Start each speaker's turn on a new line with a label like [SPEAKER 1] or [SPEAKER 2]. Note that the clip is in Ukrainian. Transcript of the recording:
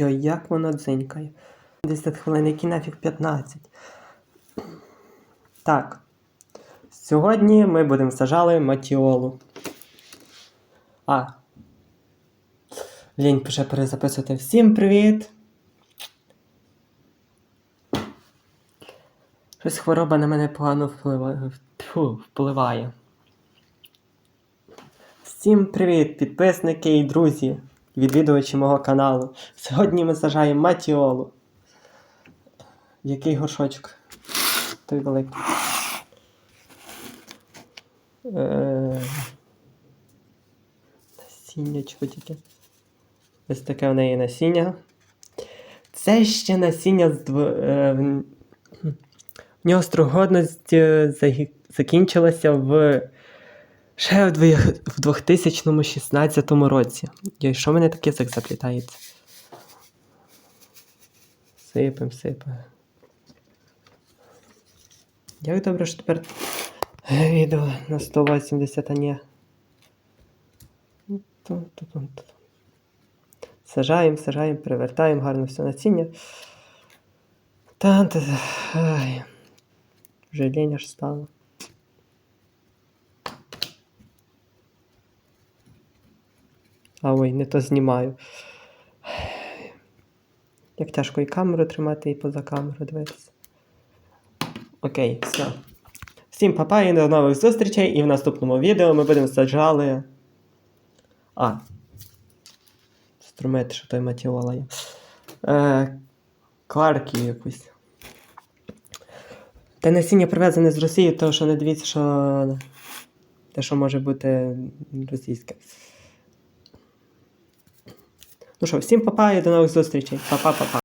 [SPEAKER 1] Йой, як воно дзинькає. 10 хвилин, які нафіг 15. Так. Сьогодні ми будемо сажали матіолу. А. Лінь пише перезаписувати. Всім привіт! Щось хвороба на мене погано впливає. Впливає. Всім привіт, підписники і друзі, відвідувачі мого каналу. Сьогодні ми сажаємо матіолу. Який горшочок? Той великий. Е... Насіннячко тільки. Ось таке в неї насіння. Це ще насіння з е, в нього строгодність е, закінчилася в ще в 2016 році. Йой, що мене таке язик заплітається? Сипем, сипем. Як добре, що тепер відео на 180, а ні. Сажаємо, сажаємо, перевертаємо гарно все насіння. та та Ай. Вже лінь аж стало. А ой, не то знімаю. Як тяжко і камеру тримати, і поза камеру дивитися. Окей, все. Всім папа і до нових зустрічей. І в наступному відео ми будемо саджали. А. Струмити, що той матіола є. Е, Кларкію якусь. Те насіння привезене з Росії, тому що не дивіться, що те, що може бути російське. Ну що, всім папа і до нових зустрічей. Па-па-па-па.